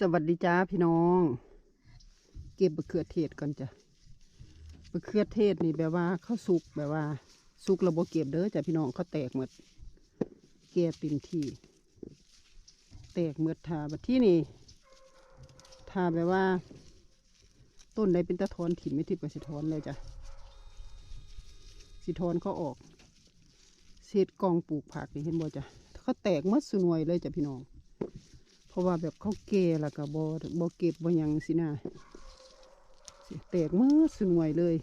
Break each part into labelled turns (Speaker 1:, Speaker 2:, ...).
Speaker 1: สวัสดีจ้าพี่น้อง เก็บมะเขือเทศก่อนจ้ะมะเขือเทศนี่แบบว่าเขาสุกแบบว่า สุกระบบเก็บเด้อจ้ะพี่น้องเขาแตกหมดแก่เต็มที่ แตกหมดทาบัดที่นี่ทาแบบว่า ต้นใดเป็นตะทอนถิ่นไม่ทิพย์กับสิทอนเลยจ้ะสิทอนเขาออกเศษกองปลูกผักนี่เห็นบ่จ้ะเขาแตกหมดสุนวยเลยจ้ะพี่น้อง ราะว่าแบบเขาเกล้วก็บบอบเก็บบ่หยังสินะแตกมือสนวยเลย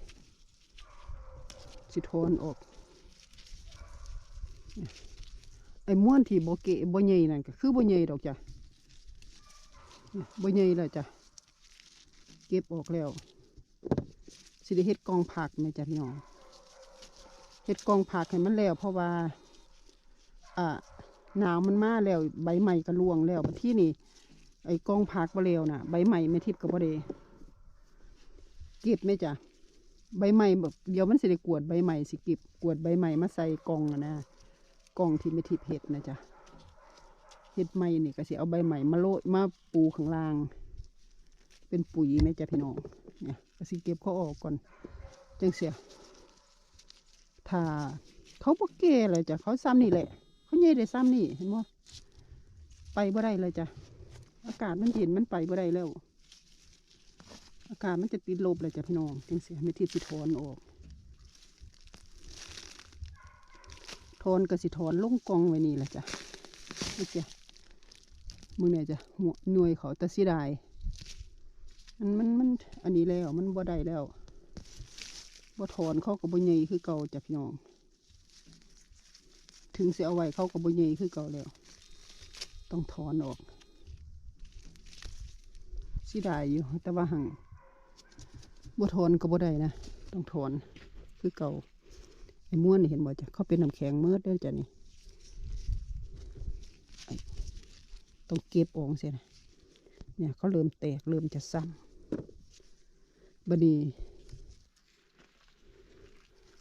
Speaker 1: สิทอนออก ไอ้ม้วนที่บ่เกะบ่ใหญ่นั่นก็คือบ่ใหญ่ดอกจ้ะเนี่ยบ่ใหญ่แล้วจ้ะ เก็บออกแล้ว สิได้เฮ็ดกองผักแม่จ้ะพี่น้องเฮ็ดกองผักให้มันแล้วเพราะว่า อ่า หนาวมันมาแล้ว ใบใหม่ก็ร่วงแล้วบัดที่นี่ไอ้กองผักบ่แล้วน่ะ ใบใหม่ไม่ทิพย์ก็บ่ได้เก็บไหมจ้ะใบใหม่แบบเดี๋ยวมันสิได้กวดใบใหม่สิเก็บกวดใบใหม่มาใส่กองอะนะกองที่ไม่ทิพย์เห็ดนะจ้ะเห็ดใหม่นี่ก็สิเอาใบใหม่มาโรยมาปูข้างล่าง เป็นปุ๋ยไหมจ้ะพี่น้องเนี่ยก็สิเก็บเขาออกก่อนจังเสียถ้าเขาบ่เก่เลยจ้ะเขาซ้ำนี่แหละ เขาใหญ่ได้ซ้ำนี่เห็นบ่ไปบ่ได้เลยจ้ะอากาศมันเย็นมันไปบ่ได้แล้ว อากาศมันจะติดลบเลยจ้ะพี่น้องจังเสียไม่ทิพย์สิถอนออกถอนก็สิถอนลงกองไว้นี่แหละจ้ะนี่จ้ะมึงเนี่ยจ้ะหัวหน่วยเขาตะสิได้มันมันมันอันนี้แล้วมันบ่ได้แล้วบ่ถอนเขาก็บ่ใหญ่คือเก่าจ้ะพี่น้อง ถึงเสียเอาไว้เขาก็บ่ใหญ่คือเก่าแล้ว ต้องถอนออกสิได้อยู่ แต่ว่าหังบ่ถอนก็บ่ได้นะ ต้องถอนคือเก่าไอ้ม้วนเห็นบ่จ้ะเขาเป็นน้ำแข็งเมื่อดเด้อจ้ะนี่ต้องเก็บออกเสียนะเนี่ยเขาเริ่มแตกเริ่มจะซ้ำบัดนี้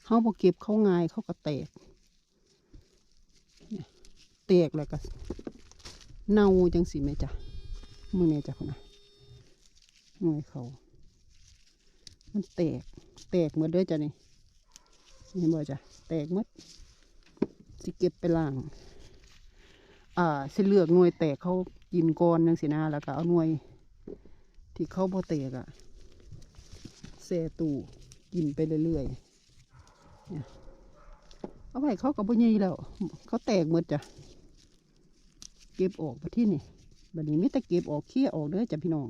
Speaker 1: เขาบ่เก็บเขาง่ายเขาก็แตก ตกแล้วก็เน่าจังสิแม่จ้ะมือแม่จ้ะคนน่ะหน่วยเขา มันแตก แตกหมดเด้อจ้ะนี่เห็นบ่จ้ะแตกหมดสิเก็บไปล่าง อ่าสิเลือกหน่วยแตกเขากินก้อนจังสินะแล้วก็เอาหน่วย ที่เขาบ่แตกอะแซ่ตู้กินไปเรื่อยๆเนี่ยเอาไว้เขาก็บ่ใหญ่แล้ว เขาแตกหมดจ้ะ ก็บออกไปที่นี่บัดนี้มิแต่เก็บออกเคี่ยออกเด้อจ้ะพี่น้อง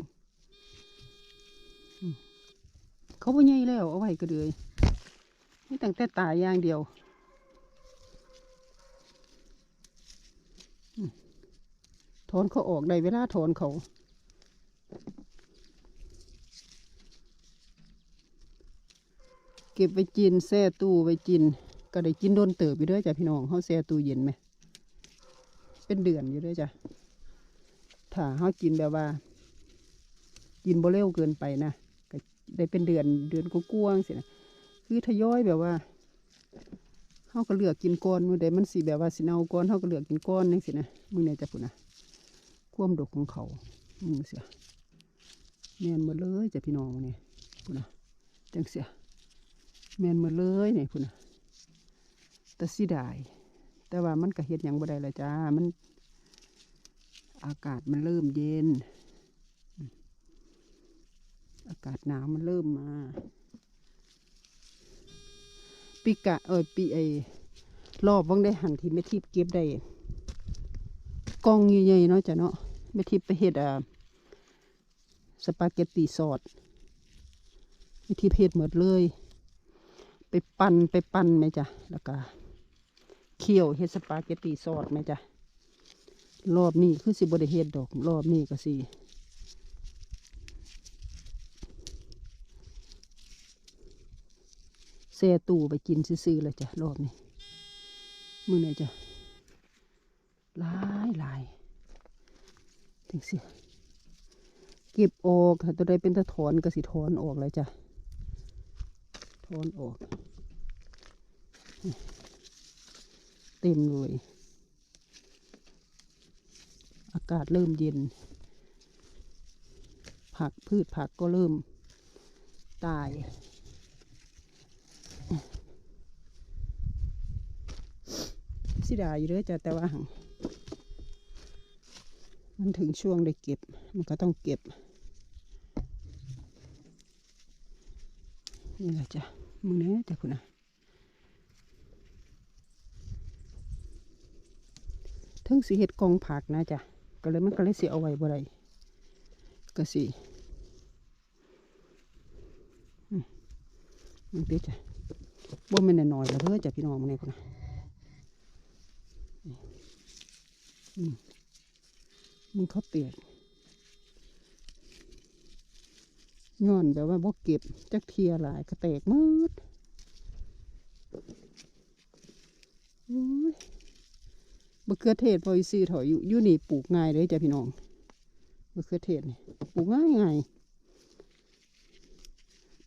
Speaker 1: เขาบ่ใหญ่แล้วเอาไว้ก็เลยนี่ตั้งแต่ตายอย่างเดียวถอนเขาออกได้เวลาถอนเขาเก็บไว้จินแช่ตู้ไว้จิน ก็ได้กินโดนเติบอยู่ด้วยจ้ะพี่น้องเขาแช่ตู้เย็นไหม เป็นเดือนอยู่ด้วยจ้ะถ้าเขากินแบบว่า กินบ่เร็วเกินไปนะก็ได้เป็นเดือนเดือนกว้างๆสินะคือทยอยแบบว่าเขาก็เลือกกินก้อนมือใดมันสีแบบว่าสิเนาก้อนเขาก็เลือกกินก้อนนึงสินะมือไหนจะพูดนะความดกของเขามือเสียแมนหมดเลยจะพี่น้องเนี่ยพูดนะจังเสียแมนหมดเลยเนี่ยพูดนะแต่สิได้ แต่ว่ามันก็เฮ็ดหยังบ่ได้ละจ้า มัน อากาศมันเริ่มเย็น อากาศหนาวมันเริ่มมา ปีกะเออปีไอรอบวังได้หันที่ไม่ทิพย์เก็บได้กองใหญ่ๆเนาะจ้ะเนาะไม่ทิพย์ไปเฮ็ดอ่าสปาเกตตีซอสไม่ทิพย์เฮ็ดหมดเลย ไปปั่นไปปั่นไหมจ้ะแล้วก็ เคี่ยวเฮ็ดสปาเกตตีซอสไหมจ๊ะรอบนี้คือสิบได้เฮ็ดดอก รอบนี้ก็สิแซ่ตู้ไปกินซื่อๆเลยจ้ะ รอบนี้มือไหนจ้ะหลายหลายถึงสิเก็บออกถ้าตัวใดเป็นตะถอนก็สิถอนออกเลยจ้ะถอนออก เต็มเลย อากาศเริ่มเย็น ผักพืชผักก็เริ่มตาย สิดาอยู่เด้อจ้ะแต่ว่างมันถึงช่วงได้เก็บ มันก็ต้องเก็บ นี่แหละจ้ะมึงเนี้ยแต่คุณนะ ทั้งสีเห็ดกองผักนะจ้ะก็เลยมันก็เลยเสียเอาไว้บ่ได้ก็สิมันเปียจ้ะบ่แม่นหน้อยๆแล้วเด้อจ้ะพี่น้องมึงเนี่คุณนะมันเขาเปียกย้อนแบบว่าบ่เก็บจักเทียหลายก็แตกมืดอ้ย บะเขือเทศพออีซีถอยอยู่อยู่นี่ปลูกง่ายเลยจ้ะพี่น้องบะเขือเทศนี่ปลูกง่ายง่าย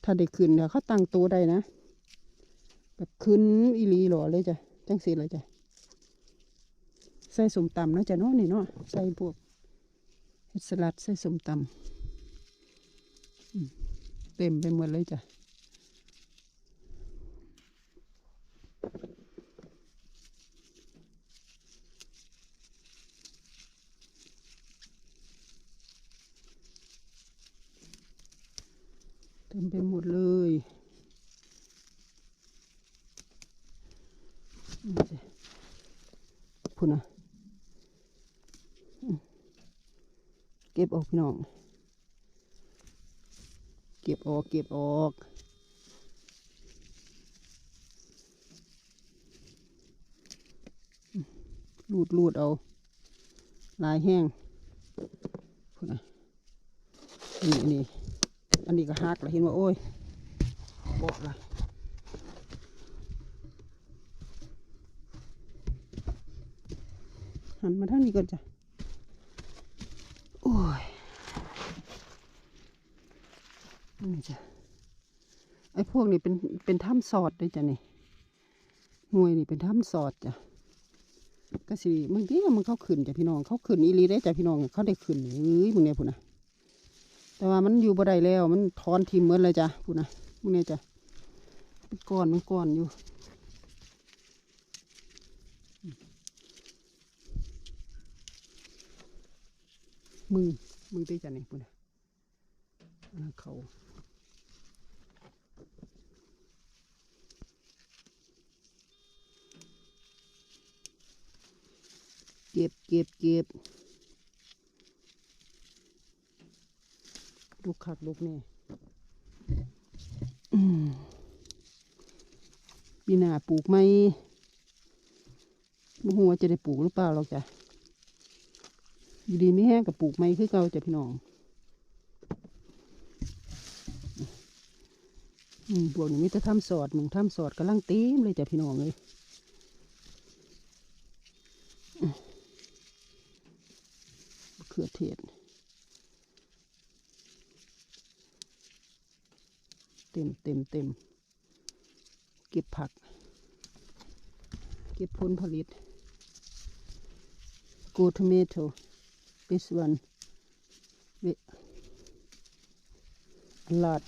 Speaker 1: ถ้าได้ขึ้นเดี๋ยวเขาตั้งตัวได้นะ แบบขึ้นอีลีหล่อเลยจ้ะจังสีเลยจ้ะใส่สมตำนะจ้ะเนาะนี่เนาะใส่พวกเห็ดสลัดใส่สมตำเต็มไปหมดเลยจ้ะ เต็มไปหมดเลยพุ่นะอืมเก็บออกพี่น้อง เก็บออก เก็บออกอืมรูดรูดเอา ลายแห้งพุ่นนะอั นนี้อันนี้อันนี้ก็หักแล้วเห็นว่าโอ้ยบอกละหันมาทางนี้ก่อนจ้ะ โอ้ย นี่จ้ะ ไอ้พวกนี้เป็นเป็นถ้ำสอดด้วยจ้ะนี่หน่วยนี่เป็นถ้ำสอดจ้ะก็สิบางทีมันเขาขึ้นจ้ะพี่น้อง เขาขึ้นอีหลีได้จ้ะพี่น้อง เขาได้ขึ้นเอ้ยมึงเนี่ยพูดนะ แต่ว่ามันอยู่บ่ได้แล้ว มันทอนทิมเหมือนเลยจ้ะพูดนะมึงเนี่ยจ้ะเป็นก้อนมันก้อนอยู่มึงมึงตีจันนี่ปุ่นน่ะเขาเก็บเก็บเก็บ ลูกขักลูกนี่ปีหน้าปลูกไหมไม่รู้ว่าจะได้ปลูกหรือเปล่าหรอกจ้ะอยู่ดีไม่แห้งกับปลูกไม้คือเก่าจ้ะพี่น้องอืมพวกนี้มีแต่ทำสอดมึงทำสอดกำลังเต็มเลยจ้ะพี่น้องเลยเขือเทศ เต็มเต็มเต็มเก็บผัก เก็บผลผลิต go tomato this one with a lot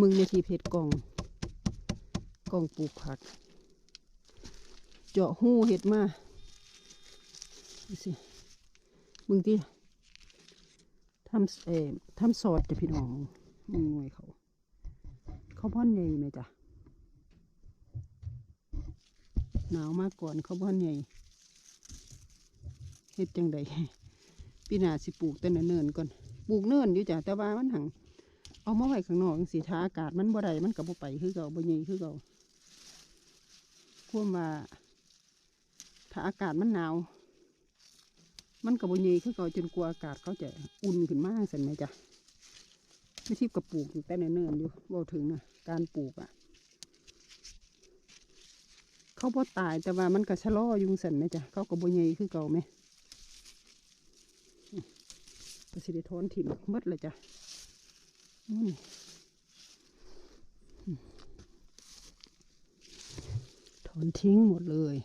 Speaker 1: มึงในทีเพชรกล่องกล่องปลูกผัก เจาะหูเห็ดมาดูสิมึงที่ำเอ่อทำซอสจะพี่น้องมึงหน่วยเขาเขาพ่อนใหญ่ไหมจ๊ะหนาวมากก่อนเขาบ่อนใหญ่เฮ็ดจังใดปีหน้าสิปลูกแต่เนินๆก่อนปลูกเนิ่นอยู่จ้ะแต่ว่ามันหังเอามาไว้ข้างนอกสิถ้าอากาศมันบ่ได้มันก็บ่ไปคือเก่าบ่ใหญ่คือเก่าควมว่าถ้าอากาศมันหนาว มันก็บ่ใหญ่คือเก่าจนกลัวอากาศเขาจะอุ่นขึ้นมากสันไหมจ๊ะไม่ทิพกับปลูกแต่เนิ่นๆอยู่บ่ถึงนะการปลูกอะ เขาบ่ตายแต่ว่ามันก็ชะลออยุงสันไหมจ๊ะเขาก็บ่ใหญ่คือเก่าไหมอืมก็สิได้ถอนถิ่มมดเลยจ้ะอืมอืมถอนทิ้งหมดเลย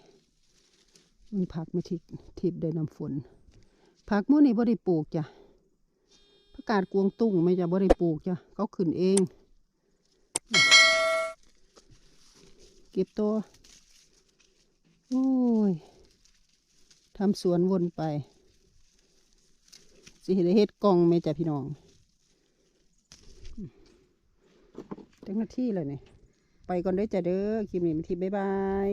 Speaker 1: มึงผักไม่ทิพทิพได้น้ำฝน ผักมื้อนี้บ่ได้ปลูกจ้ะผักกาดกวงตุ้งไม่จ้ะบ่ได้ปลูกจ้ะเขาขึ้นเอง เก็บตัวโอ้ยทำสวนวนไป สิได้เฮ็ดกองไหมจ้ะพี่น้องจังหน้าที่เลยเนี่ยไปก่อนด้อจ้ะเด้อคลิปนี้มาทีบ๊ายบาย